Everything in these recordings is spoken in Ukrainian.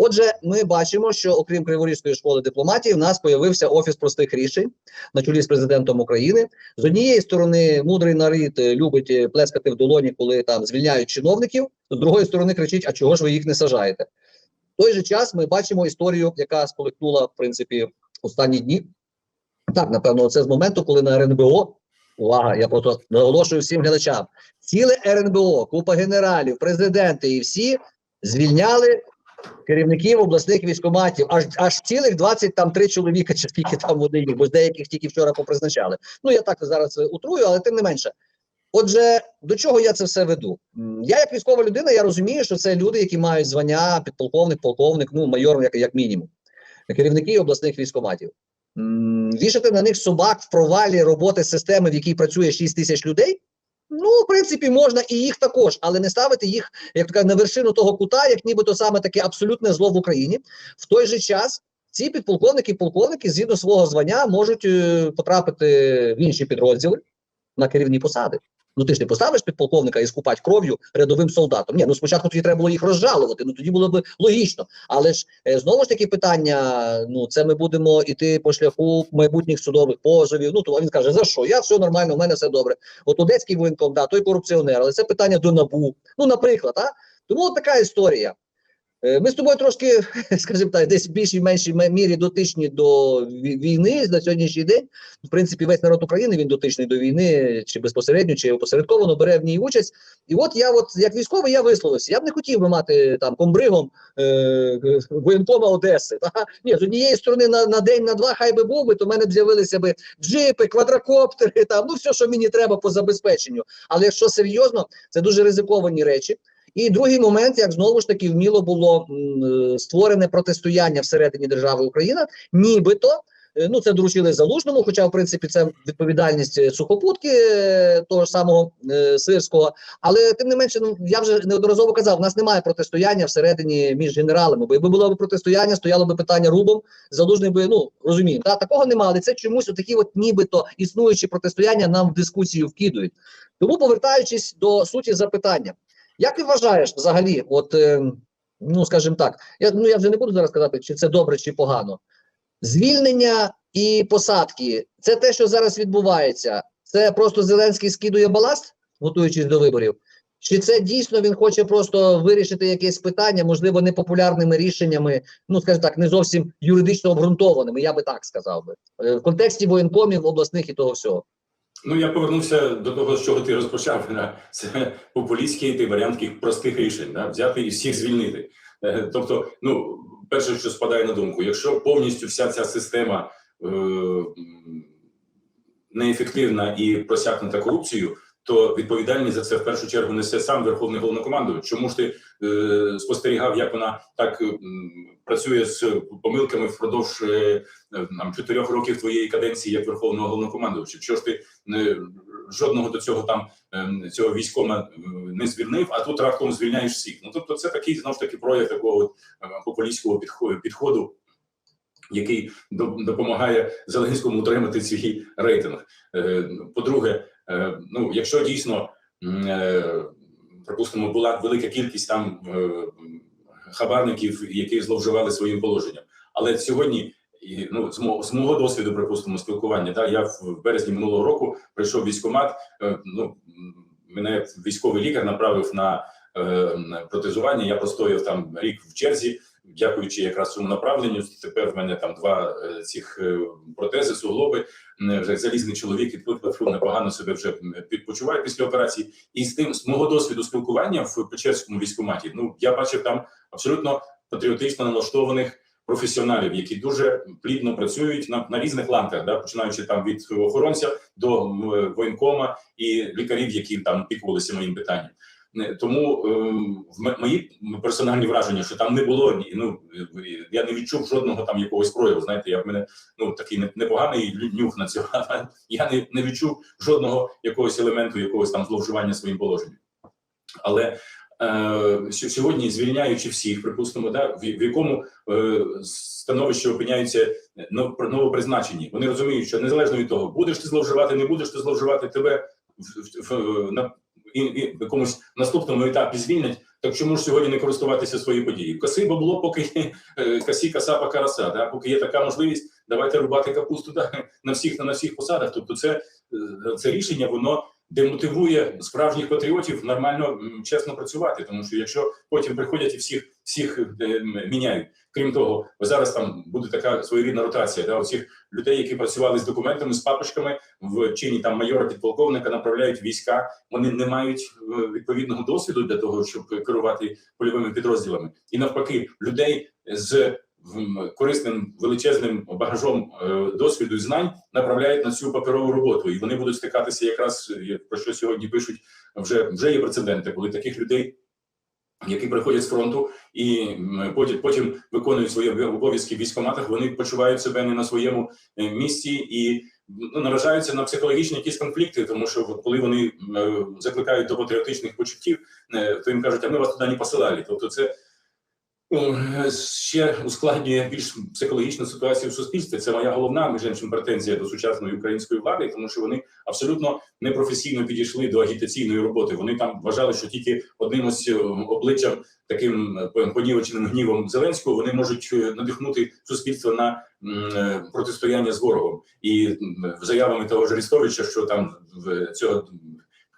Отже, ми бачимо, що окрім Криворізької школи дипломатії, в нас появився офіс простих рішень на чолі з президентом України. З однієї сторони, мудрий народ е, любить е, плескати в долоні, коли там звільняють чиновників. З другої сторони, кричить: а чого ж ви їх не сажаєте? В той же час ми бачимо історію, яка сполихнула в принципі останні дні. Так, напевно, це з моменту, коли на РНБО. Увага, я просто наголошую всім глядачам. Ціле РНБО, купа генералів, президенти і всі звільняли керівників обласних військоматів, аж аж цілих 23 чоловіка, чи скільки там вони їх, бо з деяких тільки вчора попризначали. Ну я так зараз е, утрую, але тим не менше. Отже, до чого я це все веду? Я, як військова людина, я розумію, що це люди, які мають звання підполковник, полковник, ну майор, як, як мінімум, керівники обласних військоматів. Вішати на них собак в провалі роботи системи, в якій працює 6 тисяч людей. Ну, в принципі, можна і їх також, але не ставити їх, як така на вершину того кута, як нібито саме таке абсолютне зло в Україні. В той же час ці підполковники і полковники згідно свого звання можуть е, потрапити в інші підрозділи на керівні посади. Ну ти ж не поставиш підполковника і скупати кров'ю рядовим солдатом. Ні, ну спочатку тоді треба було їх розжалувати. Ну тоді було б логічно. Але ж е, знову ж таки питання: ну це ми будемо іти по шляху майбутніх судових позовів. Ну то він каже: за що? Я все нормально, у мене все добре. От Одеський воєнком, да, той корупціонер, але це питання до набу. Ну, наприклад, а тому от така історія. Е, Ми з тобою трошки, скажімо так, десь в більшій меншій мірі дотичні до війни на сьогоднішній день. В принципі, весь народ України він дотичний до війни, чи безпосередньо, чи опосередковано бере в ній участь. І от я, от як військовий, я висловився. Я б не хотів би мати там комбригом е, воєнкома Одеси. Та? Ні, з однієї сторони на, на день, на два, хай би був би, то в мене б з'явилися би джипи, квадрокоптери, там ну все, що мені треба по забезпеченню. Але якщо серйозно, це дуже ризиковані речі. І другий момент, як знову ж таки вміло було м, е, створене протистояння всередині держави Україна, нібито. е, Ну, це доручили залужному, хоча, в принципі, це відповідальність е, сухопутки того ж самого е, сирського. Але тим не менше, ну я вже неодноразово казав, у нас немає протистояння всередині між генералами. Бо якби було б протистояння, стояло би питання рубом, залужний би ну розуміємо. Та такого немає. Але це чомусь отакі, от нібито існуючі протистояння нам в дискусію вкидують. Тому, повертаючись до суті запитання. Як ти вважаєш взагалі, от е, ну скажімо так, я ну я вже не буду зараз казати, чи це добре, чи погано. Звільнення і посадки це те, що зараз відбувається. Це просто Зеленський скидує баласт, готуючись до виборів. Чи це дійсно він хоче просто вирішити якесь питання, можливо, непопулярними рішеннями, ну скажімо так, не зовсім юридично обґрунтованими, я би так сказав би, Е, в контексті воєнкомів обласних і того всього. Ну, я повернувся до того, з чого ти розпочав. Це популістський ти варіант таких простих рішень, да? взяти і всіх звільнити. Е, Тобто, ну, перше, що спадає на думку, якщо повністю вся ця система е, неефективна і просякнута корупцією, то відповідальність за це в першу чергу несе сам Верховний головнокомандувач. Чому ж ти е, спостерігав, як вона так м, працює з помилками впродовж е, е, нам чотирьох років твоєї каденції як Верховного головнокомандувача? Чого ж ти не жодного до цього там ем, цього військома е, не звільнив, а тут раптом звільняєш всіх. Ну тобто, це такий знову ж таки прояв такого от, е, популістського підходу, підходу, який до- допомагає Зеленському утримати свій рейтинг. Е, По-друге, е, ну якщо дійсно е, припустимо була велика кількість там е, хабарників, які зловживали своїм положенням, але сьогодні. Ну, з мого, досвіду, припустимо, спілкування, да, я в березні минулого року прийшов в військкомат, е, ну, мене військовий лікар направив на, е, на протезування, я простояв там рік в черзі, дякуючи якраз цьому направленню, тепер в мене там два е, цих е, протези, суглоби, вже залізний чоловік, і тут непогано себе вже підпочуває після операції. І з тим, з мого досвіду спілкування в Печерському військкоматі, ну, я бачив там абсолютно патріотично налаштованих професіоналів, які дуже плідно працюють на, на різних ланках, да, починаючи там від охоронця до воєнкома і лікарів, які там пікувалися моїм питанням. Тому ем, в мої персональні враження, що там не було ну е, я не відчув жодного там якогось прояву. Знаєте, я в мене ну такий непоганий нюх на цього. Я не, не відчув жодного якогось елементу, якогось там зловживання своїм положенням. Але е, сьогодні, звільняючи всіх, припустимо, да, в, в якому е, становищі опиняються нов- новопризначені, вони розуміють, що незалежно від того, будеш ти зловживати, не будеш ти зловживати тебе в, в, в, на якомусь наступному етапі звільнять, Так чому ж сьогодні не користуватися своєю подією? Коси бабло, поки е, косі коса по караса, да? поки є така можливість, давайте рубати капусту да? на всіх на всіх посадах. Тобто, це, е, це рішення воно демотивує справжніх патріотів нормально чесно працювати. Тому що якщо потім приходять і всіх всіх міняють. Крім того, зараз там буде така своєрідна ротація. Да, оцих людей, які працювали з документами, з папочками в чині там майора підполковника, направляють війська. Вони не мають е, відповідного досвіду для того, щоб керувати польовими підрозділами, і навпаки, людей з корисним величезним багажом е, досвіду і знань направляють на цю паперову роботу, і вони будуть стикатися якраз про що сьогодні пишуть. Вже вже є прецеденти, коли таких людей. Які приходять з фронту і потім потім виконують свої обов'язки в військоматах, вони почувають себе не на своєму е, місці і ну, наражаються на психологічні якісь конфлікти, тому що коли вони е, закликають до патріотичних почуттів, е, то їм кажуть, а ми вас туди не посилали. Тобто, це ще ускладнює більш психологічну ситуацію в суспільстві. Це моя головна між іншим претензія до сучасної української влади, тому що вони абсолютно непрофесійно підійшли до агітаційної роботи. Вони там вважали, що тільки одним ось е, обличчям, таким е, понівеченим гнівом Зеленського, вони можуть е, надихнути суспільство на е, протистояння з ворогом і заявами того ж Арістовича, що там в цього.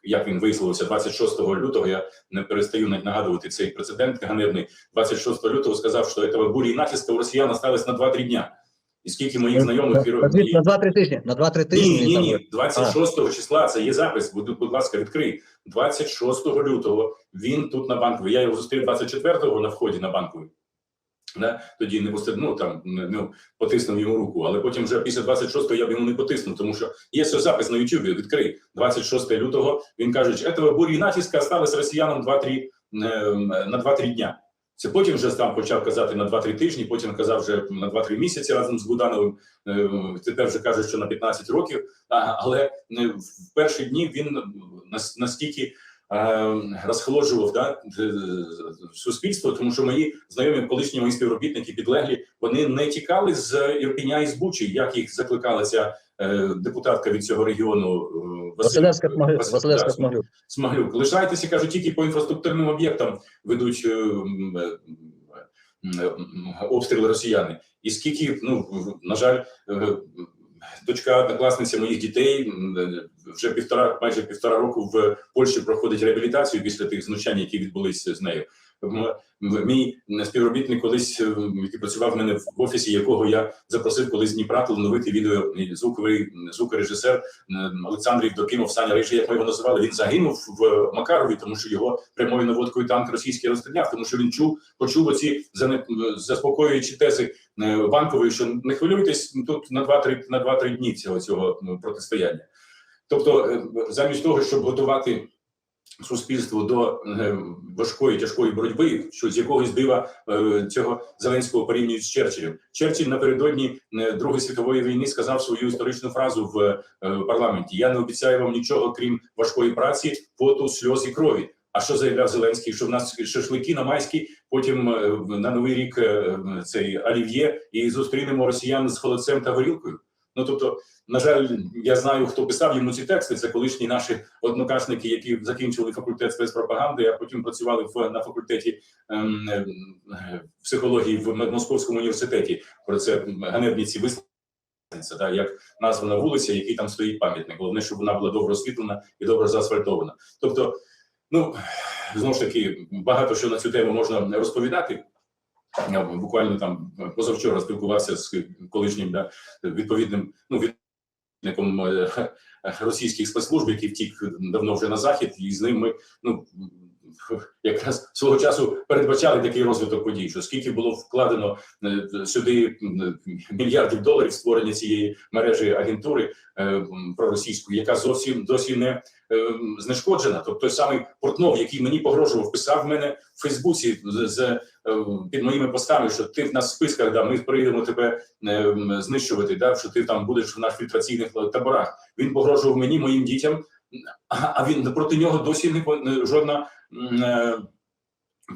Як він висловився 26 лютого, я не перестаю нагадувати цей прецедент ганебний. 26 лютого сказав, що этого бурі і натиска у росіян осталось на 2-3 дня. І скільки моїх знайомих і На, на 2-3 тижні. На 2-3 тижні. ні, ні, ні. 26 числа це є запис. Будь, будь ласка, відкрий. 26 лютого він тут на банковій. Я його зустрів 24-го на вході на банковій. Да? Тоді не постиг, ну, там не- ну, потиснув йому руку, але потім вже після 26-го я б йому не потиснув, тому що є все запис на Ютубі. Відкрий 26 лютого. Він каже, що этого бурі натиска осталось росіянам 2-3 е, на 2-3 дня. Це потім вже там почав казати на 2-3 тижні, потім казав вже на 2-3 місяці разом з Будановим. Е, Тепер вже каже, що на 15 років. Але е, в перші дні він настільки е, розхолоджував да, е, суспільство, тому що мої знайомі колишні мої співробітники підлеглі вони не тікали з Ірпіня і з Бучі, як їх закликала ця е, депутатка від цього регіону е, Василевська Смаглюк. Смаглюк. Смаглюк. Лишайтеся, кажуть, тільки по інфраструктурним об'єктам ведуть е, е, е, обстріли росіяни. І скільки, ну на жаль, е, дочка однокласниця моїх дітей вже півтора, майже півтора року в Польщі проходить реабілітацію після тих знущань, які відбулися з нею. Мій співробітник колись, е, який працював в мене в офісі, якого я запросив колись з Дніпра талановитий відео звуковий звукорежисер е, Олександр Євдокимов, Саня Рижі, як ми його називали, він загинув в Макарові, тому що його прямою наводкою танк російський розстріляв, тому що він чув, почув оці заспокоюючі тези е, банкової, що не хвилюйтесь тут на 2-3 на 2-3 дні цього цього протистояння. Тобто, е, замість того, щоб готувати суспільство до е, важкої тяжкої боротьби, що з якогось дива е, цього Зеленського порівнюють з Черчиллем. Черчилль напередодні е, Другої світової війни сказав свою історичну фразу в парламенті: Я не обіцяю вам нічого, крім важкої праці, поту, сльоз і крові. А що заявляв Зеленський? Що в нас шашлики на майській, потім на новий рік цей олів'є, і зустрінемо росіян з холодцем та горілкою. Ну тобто, на жаль, я знаю, хто писав йому ці тексти. Це колишні наші однокашники, які закінчили факультет спецпропаганди, а потім працювали в на факультеті ем, е, психології в Московському університеті. Про це ганебні ці висловлення. Да, як названа вулиця, який там стоїть пам'ятник. Головне, щоб вона була добре освітлена і добре заасфальтована. Тобто, ну знову ж таки, багато що на цю тему можна розповідати. Буквально там позавчора спілкувався з колишнім да, відповідним ну, відповідником е, російських спецслужб, який втік давно вже на захід, і з ним ми ну якраз свого часу передбачали такий розвиток подій, що скільки було вкладено е, сюди мільярдів доларів створення цієї мережі агентури е, проросійської, яка зовсім досі не е, знешкоджена. Тобто той самий Портнов, який мені погрожував, писав мене в Фейсбуці з, е, під моїми постами, що ти в нас в списках, да, ми прийдемо тебе е, знищувати, да, що ти там будеш в наших фільтраційних таборах. Він погрожував мені, моїм дітям, а він проти нього досі не жодна е,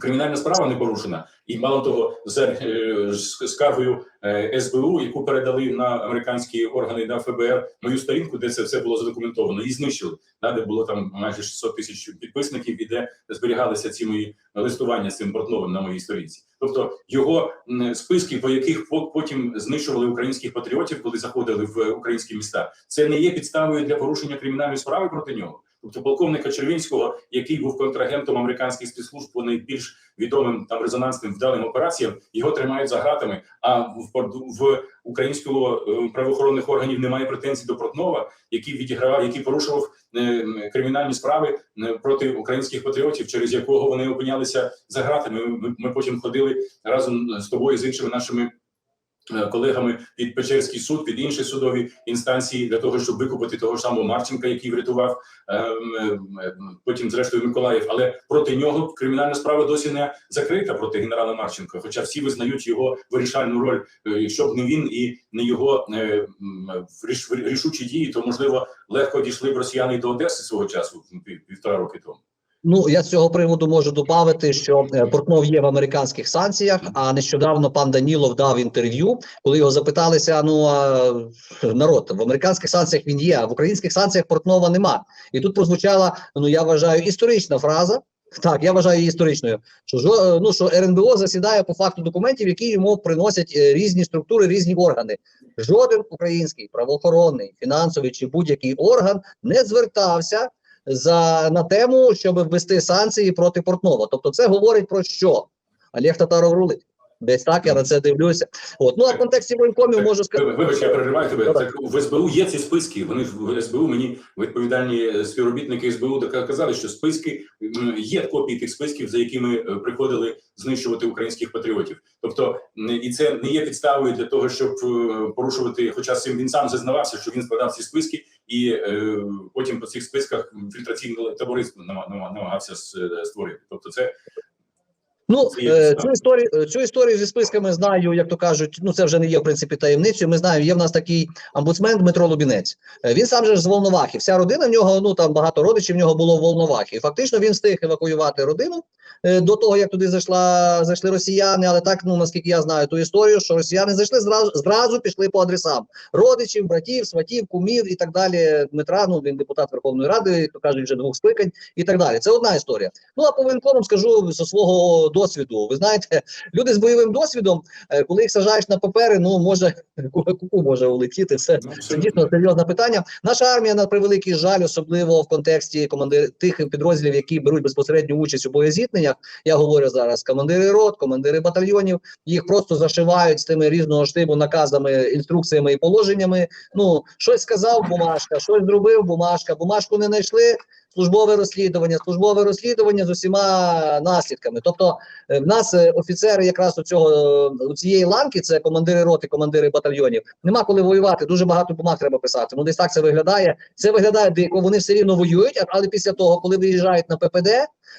Кримінальна справа не порушена, і мало того, за е, скаргою е, СБУ, яку передали на американські органи на ФБР, мою сторінку, де це все було задокументовано, і знищили. Да, де було там майже 600 тисяч підписників, і де зберігалися ці мої листування з цим Портновим на моїй сторінці. Тобто його списки, по яких потім знищували українських патріотів, коли заходили в українські міста, це не є підставою для порушення кримінальної справи проти нього. Тобто полковника Червінського, який був контрагентом американських спецслужб по найбільш відомим там резонансним вдалим операціям, його тримають за гратами. А в в українського е, правоохоронних органів немає претензій до Портнова, який відігравав, який порушував е, кримінальні справи е, проти українських патріотів, через якого вони опинялися за гратами. Ми, ми потім ходили разом з тобою з іншими нашими. Е, Колегами під Печерський суд, під інші судові інстанції для того, щоб викупити того ж самого Марченка, який врятував ем, ем, потім, зрештою, Миколаїв. Але проти нього кримінальна справа досі не закрита проти генерала Марченка. Хоча всі визнають його вирішальну роль, Е, щоб не він і не його е, рішучі дії, то можливо легко дійшли б росіяни до Одеси свого часу пів- півтора роки тому. Ну я з цього приводу можу додати, що е, Портнов є в американських санкціях. А нещодавно пан Данілов дав інтерв'ю, коли його запиталися: ну а народ в американських санкціях він є, а в українських санкціях Портнова нема. І тут прозвучала, ну я вважаю, історична фраза. Так, я вважаю її історичною. Що е, ну що РНБО засідає по факту документів, які йому приносять е, різні структури, різні органи. Жоден український правоохоронний, фінансовий чи будь-який орган не звертався за на тему, щоб ввести санкції проти Портнова. Тобто, це говорить про що? Олег Татаров рулить. Десь так я на це дивлюся. От ну а в контексті воєнкомів можу сказати. Вибач, я перериваю тебе. Так в СБУ є ці списки. Вони ж в СБУ мені відповідальні е, співробітники СБУ казали, що списки є копії тих списків, за якими е, приходили знищувати українських патріотів. Тобто, і це не є підставою для того, щоб е, порушувати. Хоча цим він сам зазнавався, що він складав ці списки, і е, потім по цих списках нама- нама- намагався створити. Тобто, це Ну е, цю історію е, цю історію зі списками знаю, як то кажуть. Ну це вже не є в принципі таємницею. Ми знаємо, є в нас такий омбудсмен Дмитро Лубінець. Е, Він сам же ж з Волновахи. Вся родина в нього, ну там багато родичів в нього було в Волновахі. Фактично він встиг евакуювати родину до того, як туди зайшла зайшли росіяни. Але так, ну наскільки я знаю ту історію, що росіяни зайшли зразу зразу пішли по адресам родичів, братів, сватів, кумів і так далі. Дмитра, ну він депутат Верховної Ради, то кажуть, вже двох скликань і так далі. Це одна історія. Ну а по скажу зі свого досвіду. Ви знаєте, люди з бойовим досвідом, е, коли їх сажаєш на папери, ну може куку може улетіти. Ну, це дійсно серйозне питання. Наша армія на превеликий жаль, особливо в контексті командир тих підрозділів, які беруть безпосередню участь у боєзіткненнях. Я говорю зараз командири рот, командири батальйонів. Їх просто зашивають з тими різного штибу наказами, інструкціями і положеннями. Ну щось сказав бумажка, щось зробив бумажка. Бумажку не знайшли. Службове розслідування, службове розслідування з усіма наслідками. Тобто, е, в нас е, офіцери якраз у цього е, у цієї ланки, це командири роти, командири батальйонів. Нема коли воювати. Дуже багато бумаг треба писати. Ну десь так це виглядає. Це виглядає дико. Вони все рівно воюють, але після того, коли виїжджають на ППД,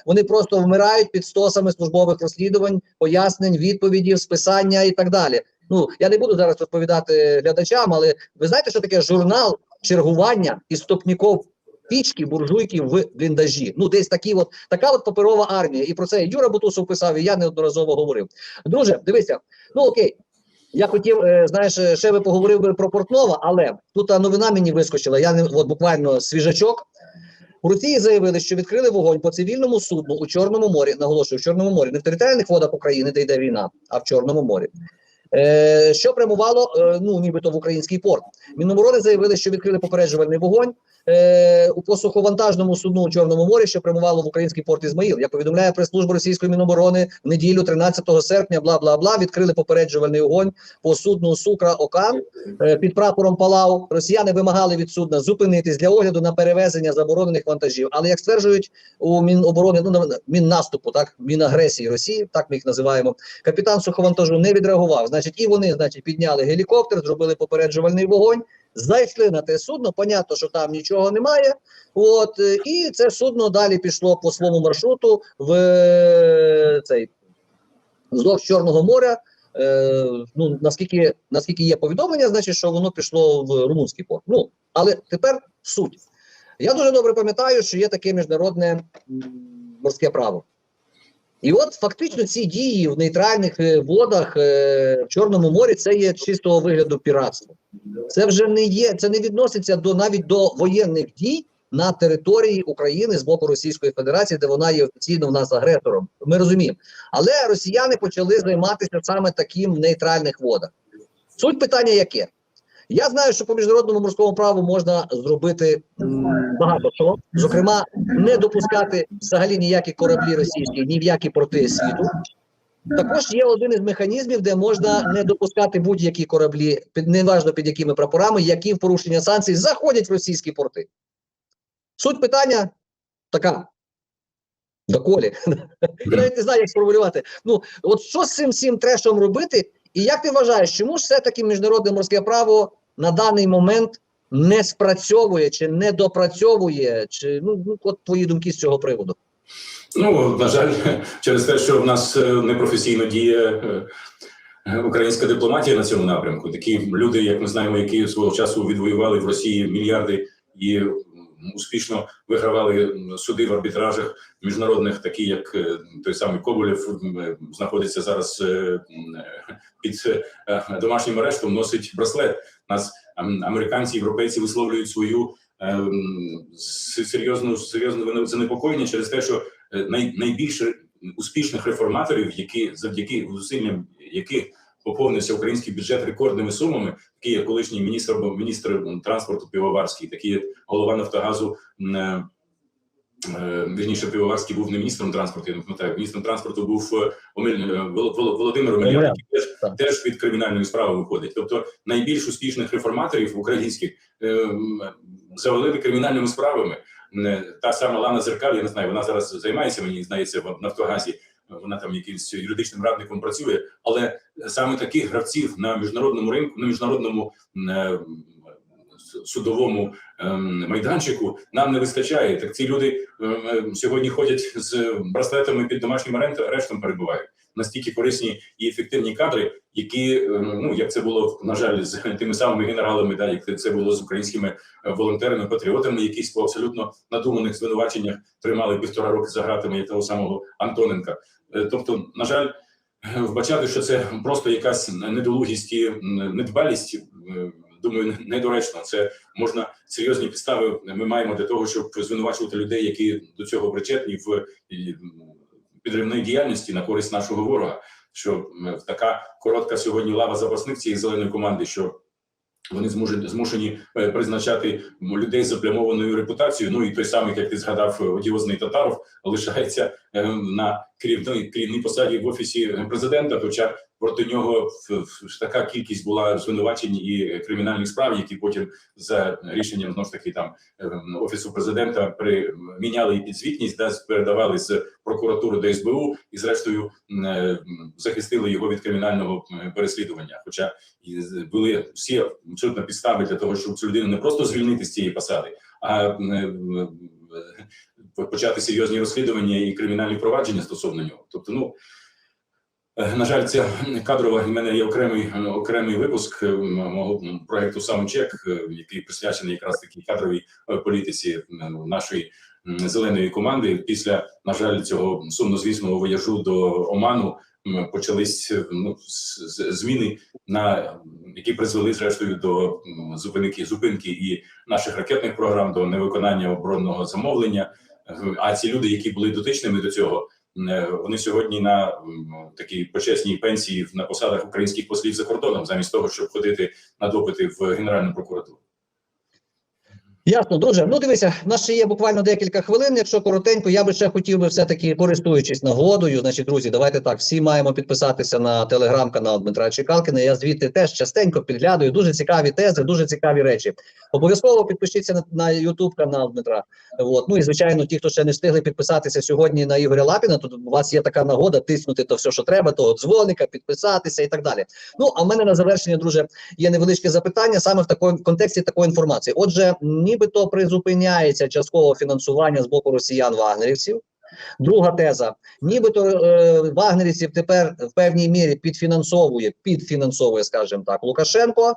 вони просто вмирають під стосами службових розслідувань, пояснень, відповідів, списання і так далі. Ну я не буду зараз розповідати глядачам, але ви знаєте, що таке журнал чергування із стопніков пічки, буржуйки в бліндажі. Ну, десь такі от така от паперова армія. І про це Юра Бутусов писав, і я неодноразово говорив. Друже, дивися, ну окей. Я хотів, е, знаєш, ще би поговорив би про Портнова, але тут новина мені вискочила. Я не от буквально свіжачок. У Росії заявили, що відкрили вогонь по цивільному судну у Чорному морі. Наголошую, в Чорному морі, не в територіальних водах України, де йде війна, а в Чорному морі. Е, що прямувало, е, ну нібито в український порт. Міноборони заявили, що відкрили попереджувальний вогонь е, у посуховантажному судну у Чорному морі, що прямувало в український порт Ізмаїл. Як повідомляє прес-служба російської міноборони, в неділю 13 серпня, бла бла бла, відкрили попереджувальний вогонь по судну Сукра Окан е, під прапором Палау. Росіяни вимагали від судна зупинитись для огляду на перевезення заборонених вантажів. Але як стверджують у Міноборони, ну на- Міннаступу, так Мінагресії Росії, так ми їх називаємо. Капітан суховантажу не відреагував. Значить, і вони, значить, підняли гелікоптер, зробили попереджувальний вогонь. Зайшли на те судно, понятно, що там нічого немає. От е, і це судно далі пішло по своєму маршруту в е, цей вздовж Чорного моря. Е, ну наскільки наскільки є повідомлення, значить, що воно пішло в румунський порт. Ну але тепер суть. Я дуже добре пам'ятаю, що є таке міжнародне морське право. І от фактично ці дії в нейтральних е, водах в Чорному морі це є чистого вигляду піратство. Це вже не є, це не відноситься до навіть до воєнних дій на території України з боку Російської Федерації, де вона є офіційно в нас агресором. Ми розуміємо. Але росіяни почали займатися саме таким в нейтральних водах. Суть питання яке? Я знаю, що по міжнародному морському праву можна зробити багато чого. Зокрема, не допускати взагалі ніякі кораблі російські, ні в які порти світу. Також є один із механізмів, де можна не допускати будь-які кораблі, під неважно під якими прапорами, які в порушення санкцій заходять в російські порти. Суть питання така. Доколі. Я навіть не знаю, як сформулювати. Ну, от що з цим всім трешом робити, і як ти вважаєш, чому ж все-таки міжнародне морське право на даний момент не спрацьовує чи не допрацьовує? Чи ну, ну от твої думки з цього приводу? Ну на жаль, через те, що в нас е, непрофесійно діє е, е, українська дипломатія на цьому напрямку. Такі люди, як ми знаємо, які свого часу відвоювали в Росії мільярди і успішно вигравали суди в арбітражах міжнародних, такі як той самий Коболєв, знаходиться зараз під домашнім арештом, носить браслет. Нас американці, європейці висловлюють свою. серйозну серйозне занепокоєння через те, що е, найбільше успішних реформаторів, які завдяки зусиллям яких поповнився український бюджет рекордними сумами, такі як колишній міністр міністр транспорту Півоварський, такі як голова Нафтогазу. е, е, Вірніше Півоварський був не міністром транспорту, я не пам'ятаю. Міністром транспорту був Володимир Омелян, який теж, теж під кримінальною справою виходить. Тобто найбільш успішних реформаторів українських завалили кримінальними справами. Та сама Лана Зеркаль, я не знаю, вона зараз займається, мені здається, в Нафтогазі. Вона там якимсь юридичним радником працює, але саме таких гравців на міжнародному ринку, на міжнародному е, судовому ем, майданчику нам не вистачає. Так ці люди ем, ем, сьогодні ходять з браслетами під домашнім арештом перебувають. Настільки корисні і ефективні кадри, які ем, ну як це було на жаль з тими самими генералами, да як це було з українськими е, волонтерами, патріотами, які по абсолютно надуманих звинуваченнях тримали півтора роки за гратами того самого Антоненка. Е, Тобто, на жаль, вбачати, що це просто якась недолугість і недбалість. е, Думаю, недоречно. Це можна серйозні підстави. Ми маємо для того, щоб звинувачувати людей, які до цього причетні в підривної діяльності на користь нашого ворога. Що така коротка сьогодні лава запасних цієї зеленої команди, що вони змушені змушені е, призначати людей з заплямованою репутацією. Ну і той самий, як ти згадав, е, одіозний татаров лишається е, на керівній керівній посаді в офісі президента. Хоча проти нього така кількість була звинувачень і кримінальних справ, які потім за рішенням знову ж таки там е, офісу президента приміняли і підзвітність, да, передавали з прокуратури до СБУ і, зрештою, е, захистили його від кримінального переслідування. Хоча були всі абсолютно підстави для того, щоб цю людину не просто звільнити з цієї посади, а е, е, почати серйозні розслідування і кримінальні провадження стосовно нього. Тобто, ну. Е, На жаль, це кадрова. в мене є окремий е, окремий випуск е, мого проекту Саундчек, е, який присвячений якраз такій кадровій політиці нашої зеленої команди. Після на жаль, цього сумнозвісного вояжу до Оману почались ну, зміни, на які призвели зрештою до зупинки зупинки і наших ракетних програм, до невиконання оборонного замовлення. А ці люди, які були дотичними до цього. Е, Вони сьогодні на такій почесній пенсії на посадах українських послів за кордоном, замість того, щоб ходити на допити в Генеральну прокуратуру. Ясно, друже. Ну дивися, в нас ще є буквально декілька хвилин. Якщо коротенько, я би ще хотів би все-таки, користуючись нагодою, значить, друзі, давайте так. Всі маємо підписатися на телеграм-канал Дмитра Чекалкіна. Я звідти теж частенько підглядаю. Дуже цікаві тези, дуже цікаві речі. Обов'язково підпишіться на, на YouTube канал Дмитра. От. Ну і звичайно, ті, хто ще не встигли підписатися сьогодні на Ігоря Лапіна, то у вас є така нагода тиснути то все, що треба, того дзвоника, підписатися і так далі. Ну а в мене на завершення, друже, є невеличке запитання саме в такому контексті такої інформації. Отже, нібито призупиняється частково фінансування з боку росіян вагнерівців. Друга теза: нібито е, вагнерівців тепер в певній мірі підфінансовує, підфінансовує, скажімо так, Лукашенко.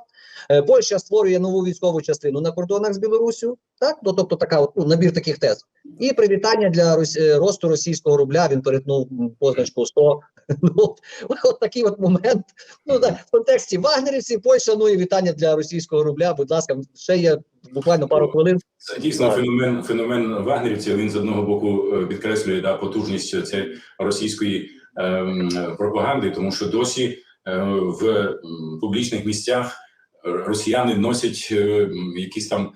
Е, Польща створює нову військову частину на кордонах з Білоруссю. Так, ну тобто така ну, набір таких тез. І привітання для Рос... е, росту російського рубля. Він перетнув позначку 100. Ну, от, от такий от момент. Ну так, в контексті вагнерівців, Польща, ну і вітання для російського рубля. Будь ласка, ще є буквально пару хвилин. Це дійсно феномен феномен вагнерівців. Він з одного боку е, підкреслює да, потужність цієї російської ем, пропаганди, тому що досі е, в публічних місцях е, росіяни носять е, якісь там е,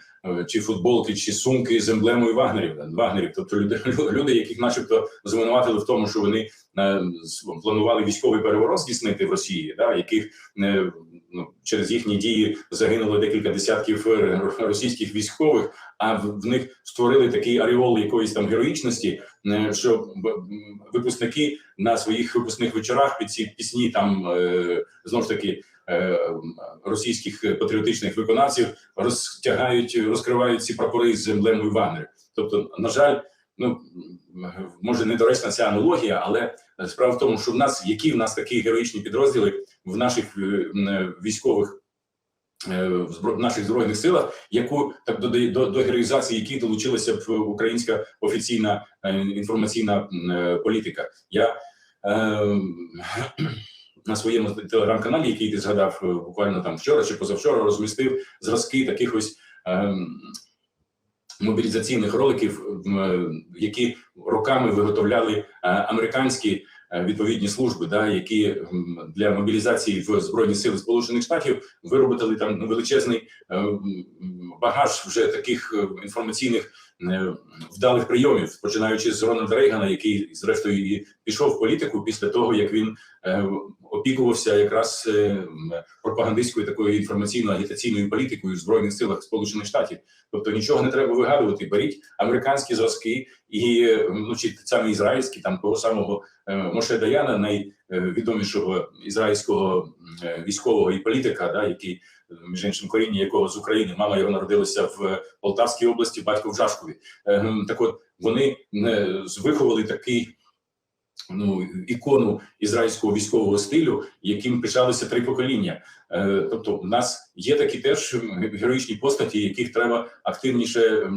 чи футболки, чи сумки з емблемою вагнерів. Вагнерів, тобто люди, люди, яких, начебто, звинуватили в тому, що вони е, планували військовий переворот здійснити в Росії, да, яких е, ну, через їхні дії загинуло декілька десятків е, російських військових, а в, них створили такий аріол якоїсь там героїчності, е, що випускники на своїх випускних вечорах під ці пісні там е, знову ж таки. е, Російських патріотичних виконавців розтягають, розкривають ці прапори з емблемою Вагнер. Тобто, на жаль, ну може недоречна ця аналогія, але справа в тому, що в нас які в нас такі героїчні підрозділи в наших е, військових е, в збро- наших збройних силах, яку так до, до, до героїзації, які долучилася б українська офіційна е, інформаційна е, політика. Я е, на своєму телеграм-каналі, який ти згадав е, буквально там вчора чи позавчора, розмістив зразки таких ось. ем, Мобілізаційних роликів, е, які роками виготовляли е, американські е, відповідні служби, да, які для мобілізації в збройні сили Сполучених Штатів виробили там величезний е, багаж вже таких е, інформаційних е, вдалих прийомів, починаючи з Рональда Рейгана, який зрештою і пішов в політику після того, як він е, опікувався якраз е, пропагандистською такою інформаційно-агітаційною політикою в збройних силах Сполучених Штатів. Тобто нічого не треба вигадувати. Беріть американські зразки і ну чи саме ізраїльські, там того самого е, Моше Даяна, найвідомішого ізраїльського військового і політика, да, який між іншим коріння якого з України, мама його народилася в Полтавській області, батько в Жашкові. Е, Так от вони е, виховали такий. Ну, ікону ізраїльського військового стилю, яким пишалися три покоління. Е, тобто, в нас є такі теж героїчні постаті, яких треба активніше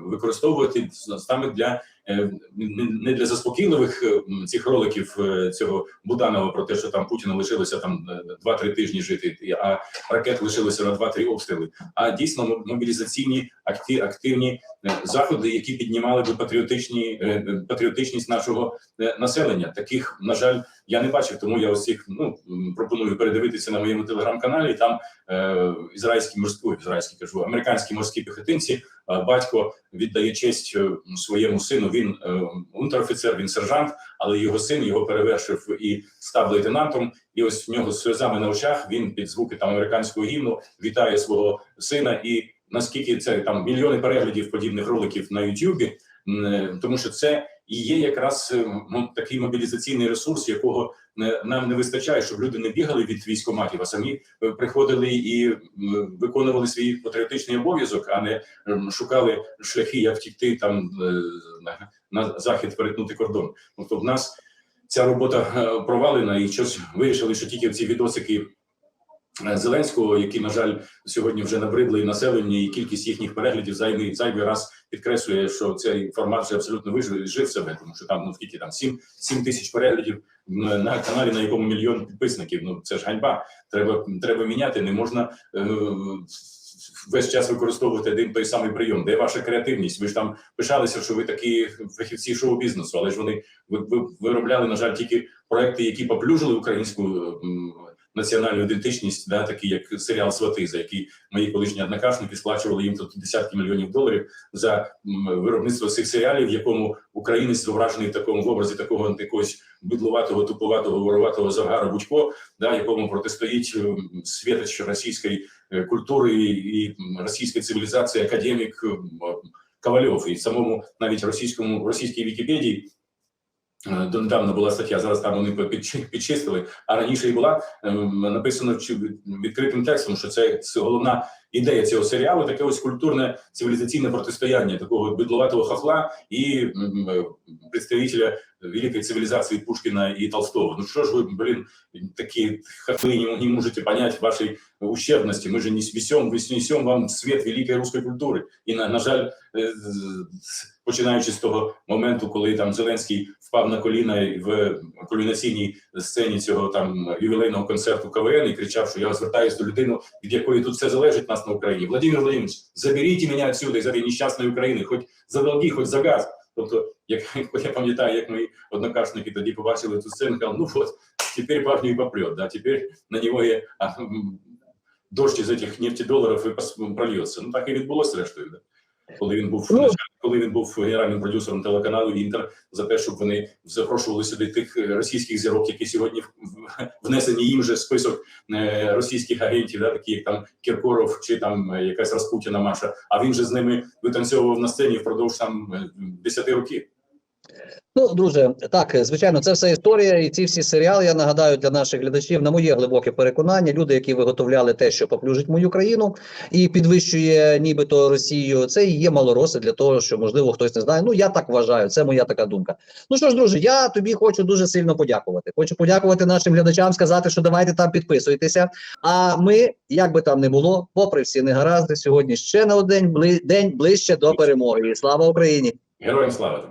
використовувати саме для е, не- для заспокійливих е, цих роликів цього Буданова про те, що там Путіна лишилося там е, 2-3 тижні жити, а ракет лишилося на 2-3 обстріли. А дійсно мобілізаційні акти- активні заходи, які піднімали би патріотичні патріотичність нашого населення. Таких на жаль я не бачив, тому я їх ну пропоную передивитися на моєму телеграм-каналі. Там е, ізраїльські морські, ізраїльські кажу, американські морські піхотинці. е, Батько віддає честь е, своєму сину. Він е, унтер-офіцер, він сержант, але його син його перевершив і став лейтенантом. І ось в нього з сльозами на очах він під звуки там американського гімну вітає свого сина. І наскільки це там мільйони переглядів подібних роликів на Ютубі, е, тому що це і є якраз е, ну, такий мобілізаційний ресурс, якого нам не вистачає, щоб люди не бігали від військоматів, а самі е, приходили і виконували свій патріотичний обов'язок, а не шукали шляхи, як втікти там е, на, захід, перетнути кордон. Тобто, в нас ця робота провалена, і щось вирішили, що тільки ці відосики. Зеленського, які на жаль сьогодні вже набридли і населенні, і кількість їхніх переглядів зайвий зайвий раз підкреслює, що цей формат абсолютно вижив жив себе, тому що там ну скільки там 7, 7 тисяч переглядів на, на каналі, на якому мільйон підписників. Ну це ж ганьба. Треба треба міняти. Не можна е, весь час використовувати один той самий прийом. Де ваша креативність? Ви ж там пишалися, що ви такі фахівці шоу-бізнесу, але ж вони ви, ви виробляли на жаль тільки проекти, які поплюжили українську. Національну ідентичність, да, такі як серіал Свати, за який мої колишні однокашники сплачували їм тут десятки мільйонів доларів за виробництво цих серіалів, в якому українець зображений в такому в образі такого якогось бидлуватого, туповатого, вороватого завгара Будько, да, якому протистоїть світоч російської е, культури і російської цивілізації, академік Ковальов. І самому навіть російському російській Вікіпедії Донедавна була стаття, зараз там вони підчи- підчистили. А раніше і була ем, написано відкритим текстом, що це, це головна ідея цього серіалу, таке ось культурне цивілізаційне протистояння такого бідловатого хахла і е, представителя великої цивілізації Пушкіна і Толстого. Ну що ж ви, блін, такі хохли не, не можете понять вашей ущербности. Мы же не несем, несем вам свет великої руської культури. І на, на жаль, починаючи з того моменту, коли там Зеленський впав на коліна в кульмінаційній сцені цього там ювілейного концерту КВН і кричав, що я звертаюся до людини, від якої тут все залежить нас на Україні. Владимир Владимирович, заберіть мене отсюда із цієї нещасної України, хоч за долги, хоч за газ. Тобто, як я пам'ятаю, як мої однокашники тоді побачили цю сцену, казали, ну от тепер парню і попрет, да, тепер на нього є а, дощ із цих нефтедоларів і прольється. Ну так і відбулося зрештою. Да. Коли він був Ну, коли він був генеральним продюсером телеканалу Інтер за те, щоб вони запрошували сюди тих е, російських зірок, які сьогодні внесені їм же список е, російських агентів, да, такі як там Кіркоров чи там е, якась Распутіна Маша. А він же з ними витанцьовував на сцені впродовж там десяти 10 років. Ну, друже, так, звичайно, це все історія, і ці всі серіали, я нагадаю для наших глядачів, на моє глибоке переконання, люди, які виготовляли те, що поплюжить мою країну і підвищує нібито Росію, це і є малороси для того, що можливо хтось не знає. Ну я так вважаю, це моя така думка. Ну що ж, друже, я тобі хочу дуже сильно подякувати. Хочу подякувати нашим глядачам, сказати, що давайте там підписуйтеся. А ми, як би там не було, попри всі негаразди, сьогодні ще на один день ближче до перемоги. І слава Україні! Героям слава!